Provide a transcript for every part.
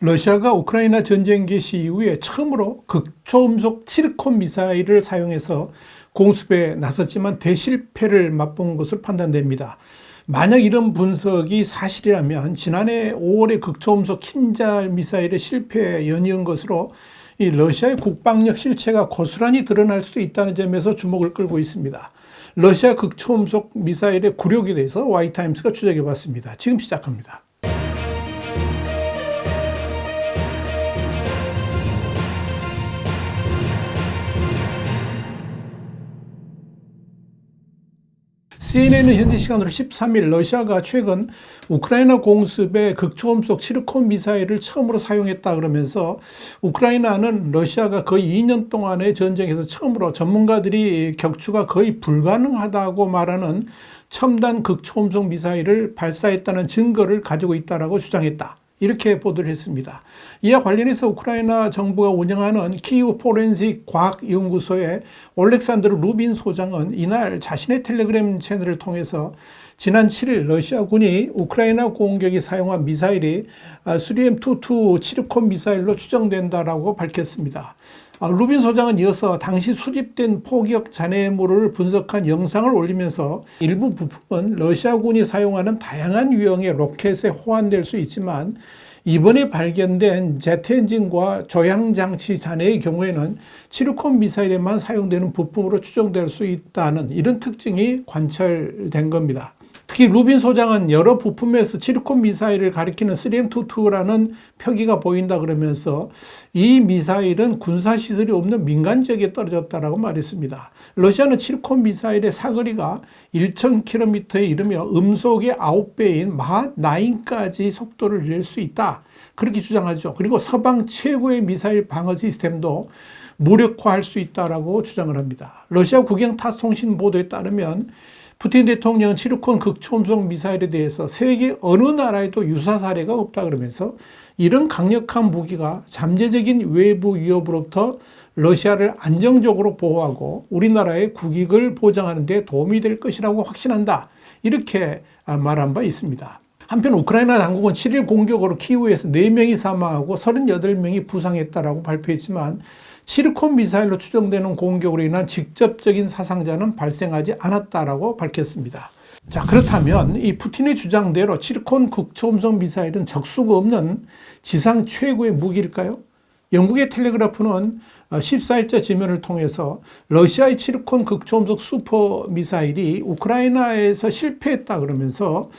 러시아가 우크라이나 전쟁 개시 이후에 처음으로 극초음속 칠콘 미사일을 사용해서 공습에 나섰지만 대실패를 맛본 것으로 판단됩니다. 만약 이런 분석이 사실이라면 지난해 5월에 극초음속 킨잘 미사일의 실패에 연이은 것으로 이 러시아의 국방력 실체가 고스란히 드러날 수도 있다는 점에서 주목을 끌고 있습니다. 러시아 극초음속 미사일의 굴욕에 대해서 와이타임스가 추적해 봤습니다. 지금 시작합니다. CNN은 현지 시간으로 13일 러시아가 최근 우크라이나 공습에 극초음속 시르콘 미사일을 처음으로 사용했다 그러면서 우크라이나는 러시아가 거의 2년 동안의 전쟁에서 처음으로 전문가들이 격추가 거의 불가능하다고 말하는 첨단 극초음속 미사일을 발사했다는 증거를 가지고 있다라고 주장했다. 이렇게 보도를 했습니다. 이와 관련해서 우크라이나 정부가 운영하는 키이우 포렌식 과학연구소의 올렉산드르 루빈 소장은 이날 자신의 텔레그램 채널을 통해서 지난 7일 러시아군이 우크라이나 공격이 사용한 미사일이 수리엠22 치르콘 미사일로 추정된다라고 밝혔습니다. 아, 루빈 소장은 이어서 당시 수집된 포격 잔해물을 분석한 영상을 올리면서 일부 부품은 러시아군이 사용하는 다양한 유형의 로켓에 호환될 수 있지만 이번에 발견된 제트 엔진과 조향 장치 잔해의 경우에는 치르콘 미사일에만 사용되는 부품으로 추정될 수 있다는 이런 특징이 관찰된 겁니다. 특히 루빈 소장은 여러 부품에서 시리콘 미사일을 가리키는 3M22라는 표기가 보인다 그러면서 이 미사일은 군사 시설이 없는 민간 지역에 떨어졌다라고 말했습니다. 러시아는 시리콘 미사일의 사거리가 1,000km에 이르며 음속의 9배인 마 9까지 속도를 낼 수 있다. 그렇게 주장하죠. 그리고 서방 최고의 미사일 방어 시스템도 무력화할 수 있다라고 주장을 합니다. 러시아 국영 타스 통신 보도에 따르면 푸틴 대통령은 치르콘 극초음속 미사일에 대해서 세계 어느 나라에도 유사 사례가 없다 그러면서 이런 강력한 무기가 잠재적인 외부 위협으로부터 러시아를 안정적으로 보호하고 우리나라의 국익을 보장하는 데 도움이 될 것이라고 확신한다. 이렇게 말한 바 있습니다. 한편 우크라이나 당국은 7일 공격으로 키우에서 4명이 사망하고 38명이 부상했다라고 발표했지만 시리콘 미사일로 추정되는 공격으로 인한 직접적인 사상자는 발생하지 않았다라고 밝혔습니다. 자, 그렇다면 이 푸틴의 주장대로 시리콘 극초음속 미사일은 적수가 없는 지상 최고의 무기일까요? 영국의 텔레그라프는 14일자 지면을 통해서 러시아의 시리콘 극초음속 슈퍼 미사일이 우크라이나에서 실패했다 그러면서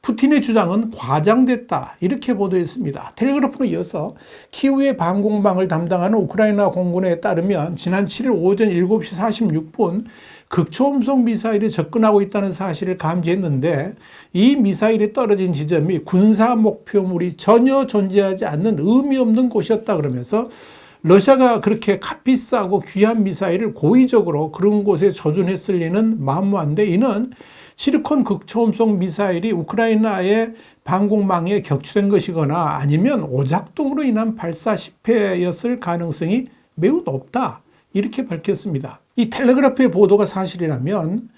푸틴의 주장은 과장됐다. 이렇게 보도했습니다. 텔레그래프는 이어서 키우의 방공망을 담당하는 우크라이나 공군에 따르면 지난 7일 오전 7시 46분 극초음속 미사일이 접근하고 있다는 사실을 감지했는데 이 미사일이 떨어진 지점이 군사 목표물이 전혀 존재하지 않는 의미 없는 곳이었다 그러면서 러시아가 그렇게 값비싸고 귀한 미사일을 고의적으로 그런 곳에 조준했을 리는 만무한데 이는 시리콘 극초음속 미사일이 우크라이나의 방공망에 격추된 것이거나 아니면 오작동으로 인한 발사 실패였을 가능성이 매우 높다. 이렇게 밝혔습니다. 이 텔레그래프의 보도가 사실이라면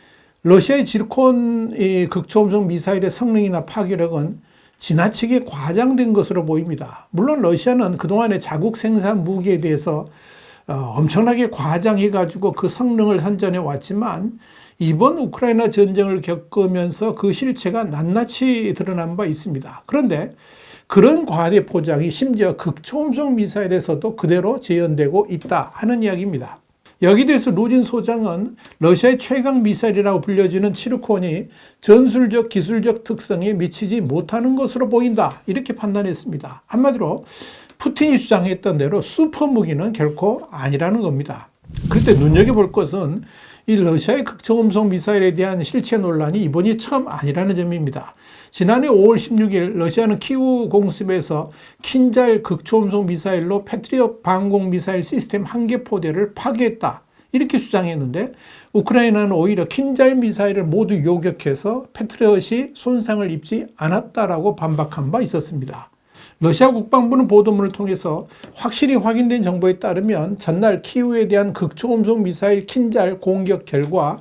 러시아의 지르콘 극초음속 미사일의 성능이나 파괴력은 지나치게 과장된 것으로 보입니다. 물론 러시아는 그동안의 자국 생산 무기에 대해서 어, 엄청나게 과장해가지고 그 성능을 선전해 왔지만 이번 우크라이나 전쟁을 겪으면서 그 실체가 낱낱이 드러난 바 있습니다. 그런데 그런 과대 포장이 심지어 극초음속 미사일에서도 그대로 재현되고 있다 하는 이야기입니다. 여기 대해서 루진 소장은 러시아의 최강 미사일이라고 불려지는 치르콘이 전술적 기술적 특성에 미치지 못하는 것으로 보인다. 이렇게 판단했습니다. 한마디로 푸틴이 주장했던 대로 슈퍼 무기는 결코 아니라는 겁니다. 그때 눈여겨볼 것은 이 러시아의 극초음속 미사일에 대한 실체 논란이 이번이 처음 아니라는 점입니다. 지난해 5월 16일 러시아는 키우 공습에서 킨잘 극초음속 미사일로 패트리엇 방공 미사일 시스템 한 개 포대를 파괴했다. 이렇게 주장했는데 우크라이나는 오히려 킨잘 미사일을 모두 요격해서 패트리엇이 손상을 입지 않았다라고 반박한 바 있었습니다. 러시아 국방부는 보도문을 통해서 확실히 확인된 정보에 따르면 전날 키우에 대한 극초음속 미사일 킨잘 공격 결과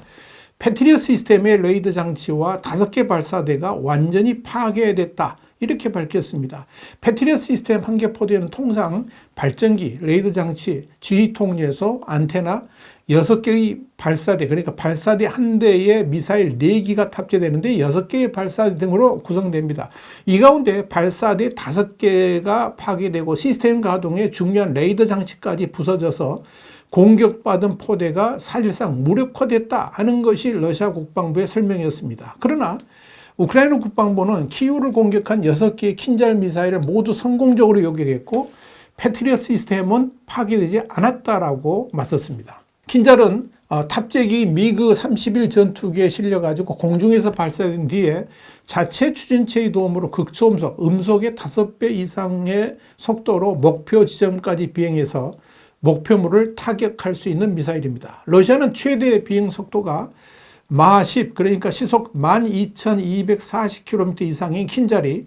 패트리어 시스템의 레이더 장치와 다섯 개 발사대가 완전히 파괴됐다. 이렇게 밝혔습니다. 패트리엇 시스템 한 개 포대는 통상 발전기, 레이더 장치, 지휘 통제소, 안테나, 6개의 발사대, 그러니까 발사대 한 대에 미사일 4기가 탑재되는데 6개의 발사대 등으로 구성됩니다. 이 가운데 발사대 5개가 파괴되고 시스템 가동에 중요한 레이더 장치까지 부서져서 공격받은 포대가 사실상 무력화됐다 하는 것이 러시아 국방부의 설명이었습니다. 그러나 우크라이나 국방부는 키우를 공격한 6개의 킨잘 미사일을 모두 성공적으로 요격했고 패트리어 시스템은 파괴되지 않았다라고 맞섰습니다. 킨잘은 어, 탑재기 미그 31 전투기에 실려가지고 공중에서 발사된 뒤에 자체 추진체의 도움으로 극초음속, 음속의 5배 이상의 속도로 목표 지점까지 비행해서 목표물을 타격할 수 있는 미사일입니다. 러시아는 최대 비행 속도가 마 10, 그러니까 시속 12,240km 이상인 킨잘이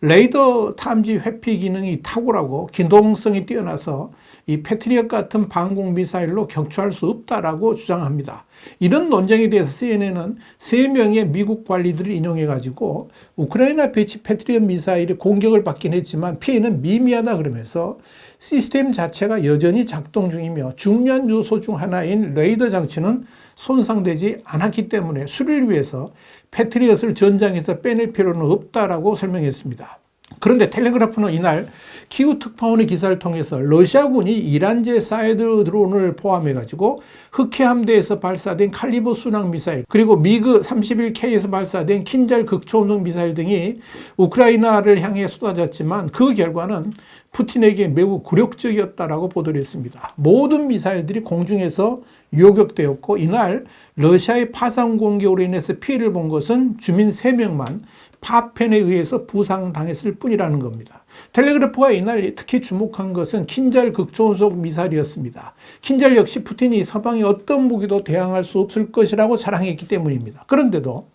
레이더 탐지 회피 기능이 탁월하고 기동성이 뛰어나서 이 패트리엇 같은 방공 미사일로 격추할 수 없다라고 주장합니다. 이런 논쟁에 대해서 CNN은 세 명의 미국 관리들을 인용해 가지고 우크라이나 배치 패트리엇 미사일이 공격을 받긴 했지만 피해는 미미하다 그러면서 시스템 자체가 여전히 작동 중이며 중요한 요소 중 하나인 레이더 장치는 손상되지 않았기 때문에 수리를 위해서 패트리엇을 전장에서 빼낼 필요는 없다라고 설명했습니다. 그런데 텔레그라프는 이날 키우 특파원의 기사를 통해서 러시아군이 이란제 사이드 드론을 포함해 가지고 흑해 함대에서 발사된 칼리버 순항 미사일 그리고 미그 31K에서 발사된 킨잘 극초음속 미사일 등이 우크라이나를 향해 쏟아졌지만 그 결과는 푸틴에게 매우 굴욕적이었다라고 보도를 했습니다. 모든 미사일들이 공중에서 요격되었고 이날 러시아의 파상 공격으로 인해서 피해를 본 것은 주민 3명만 파펜에 의해서 부상당했을 뿐이라는 겁니다. 텔레그래프가 이날 특히 주목한 것은 킨잘 극초음속 미사일이었습니다. 킨잘 역시 푸틴이 서방의 어떤 무기도 대항할 수 없을 것이라고 자랑했기 때문입니다. 그런데도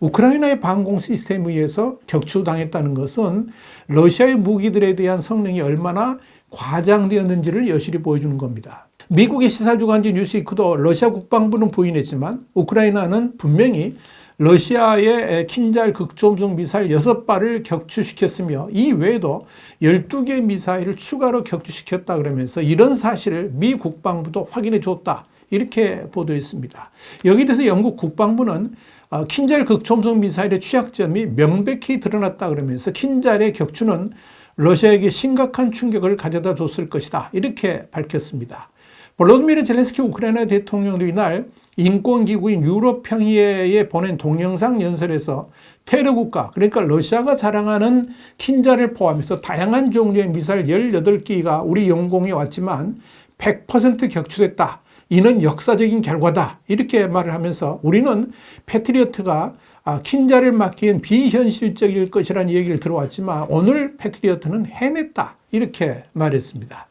우크라이나의 방공 시스템에 의해서 격추당했다는 것은 러시아의 무기들에 대한 성능이 얼마나 과장되었는지를 여실히 보여주는 겁니다. 미국의 시사주간지 뉴스위크도 러시아 국방부는 부인했지만 우크라이나는 분명히 러시아의 킨잘 극초음속 미사일 6발을 격추시켰으며 이 외에도 12개 미사일을 추가로 격추시켰다 그러면서 이런 사실을 미 국방부도 확인해 줬다. 이렇게 보도했습니다. 여기 대해서 영국 국방부는 어, 킨잘 극초음속 미사일의 취약점이 명백히 드러났다 그러면서 킨잘의 격추는 러시아에게 심각한 충격을 가져다 줬을 것이다. 이렇게 밝혔습니다. 볼로드미르 젤렌스키 우크라이나 대통령도 이날 인권기구인 유럽평의회에 보낸 동영상 연설에서 테러 국가, 그러니까 러시아가 자랑하는 킨자를 포함해서 다양한 종류의 미사일 18기가 우리 영공에 왔지만 100% 격추됐다. 이는 역사적인 결과다. 이렇게 말을 하면서 우리는 패트리어트가 아, 킨자를 막기엔 비현실적일 것이라는 얘기를 들어왔지만 오늘 패트리어트는 해냈다. 이렇게 말했습니다.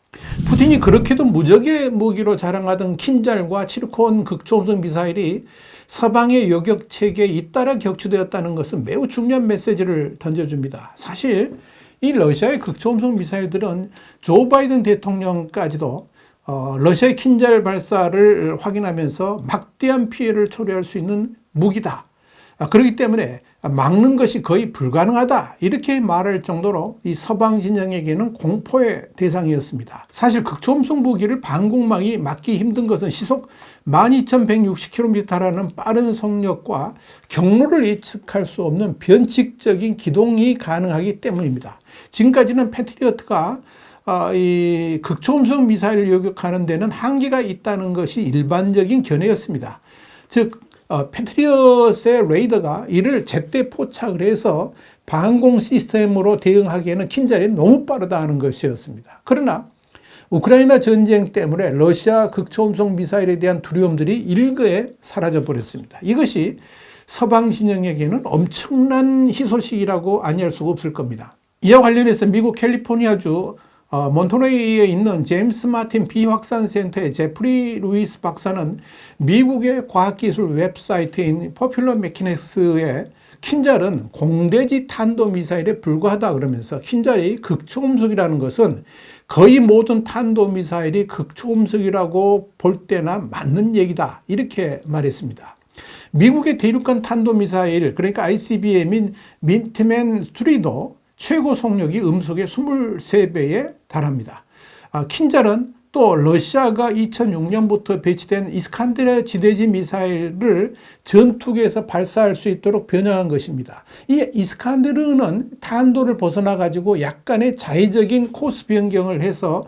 푸틴이 그렇게도 무적의 무기로 자랑하던 킨잘과 치르콘 극초음속 미사일이 서방의 요격 체계에 잇따라 격추되었다는 것은 매우 중요한 메시지를 던져줍니다. 사실 이 러시아의 극초음속 미사일들은 조 바이든 대통령까지도 어, 러시아의 킨잘 발사를 확인하면서 막대한 피해를 초래할 수 있는 무기다. 아, 그렇기 때문에 막는 것이 거의 불가능하다 이렇게 말할 정도로 이 서방 진영에게는 공포의 대상이었습니다. 사실 극초음속 무기를 방공망이 막기 힘든 것은 시속 12,160km라는 빠른 속력과 경로를 예측할 수 없는 변칙적인 기동이 가능하기 때문입니다. 지금까지는 패트리어트가 어, 이 극초음속 미사일을 요격하는 데는 한계가 있다는 것이 일반적인 견해였습니다. 즉 어, 패트리엇의 레이더가 이를 제때 포착을 해서 방공 시스템으로 대응하기에는 킨잘이 너무 빠르다는 것이었습니다. 그러나 우크라이나 전쟁 때문에 러시아 극초음속 미사일에 대한 두려움들이 일거에 사라져 버렸습니다. 이것이 서방 진영에게는 엄청난 희소식이라고 아니할 수가 없을 겁니다. 이와 관련해서 미국 캘리포니아주 어, 몬토네이에 있는 제임스 마틴 비확산센터의 제프리 루이스 박사는 미국의 과학기술 웹사이트인 포퓰러 메키네스의 킨잘은 공대지 탄도미사일에 불과하다 그러면서 킨잘이 극초음속이라는 것은 거의 모든 탄도미사일이 극초음속이라고 볼 때나 맞는 얘기다. 이렇게 말했습니다. 미국의 대륙간 탄도미사일, 그러니까 ICBM인 민트맨 3도 최고 속력이 음속의 23배에 달합니다. 아, 킨잘은 또 러시아가 2006년부터 배치된 이스칸데르 지대지 미사일을 전투기에서 발사할 수 있도록 변형한 것입니다. 이 이스칸데르는 탄도를 벗어나 가지고 약간의 자의적인 코스 변경을 해서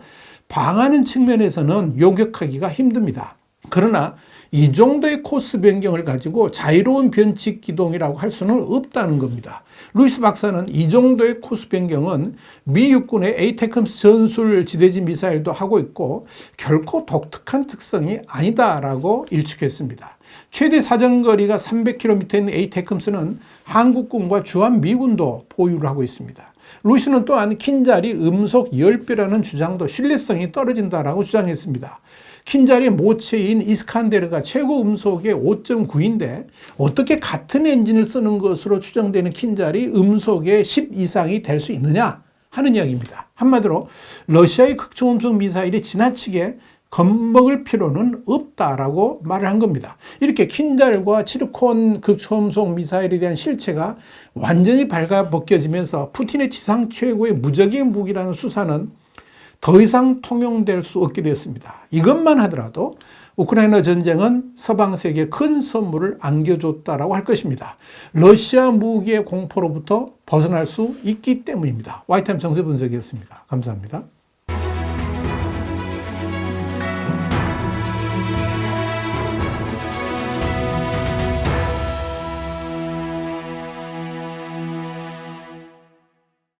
방하는 측면에서는 요격하기가 힘듭니다. 그러나 이 정도의 코스 변경을 가지고 자유로운 변칙 기동이라고 할 수는 없다는 겁니다. 루이스 박사는 이 정도의 코스 변경은 미 육군의 에이테크스 전술 지대지 미사일도 하고 있고 결코 독특한 특성이 아니다라고 일축했습니다. 최대 사정거리가 300km인 에이테크스는 한국군과 주한 미군도 보유를 하고 있습니다. 루이스는 또한 킨잘이 음속 10배라는 주장도 신뢰성이 떨어진다라고 주장했습니다. 킨잘의 모체인 이스칸데르가 최고 음속의 5.9인데 어떻게 같은 엔진을 쓰는 것으로 추정되는 킨잘이 음속의 10 이상이 될 수 있느냐 하는 이야기입니다. 한마디로 러시아의 극초음속 미사일이 지나치게 겁먹을 필요는 없다라고 말을 한 겁니다. 이렇게 킨잘과 치르콘 극초음속 미사일에 대한 실체가 완전히 발가벗겨지면서 푸틴의 지상 최고의 무적의 무기라는 수사는 더 이상 통용될 수 없게 됐습니다. 이것만 하더라도 우크라이나 전쟁은 서방 세계에 큰 선물을 안겨줬다라고 할 것입니다. 러시아 무기의 공포로부터 벗어날 수 있기 때문입니다. 와이타임 정세 분석이었습니다. 감사합니다.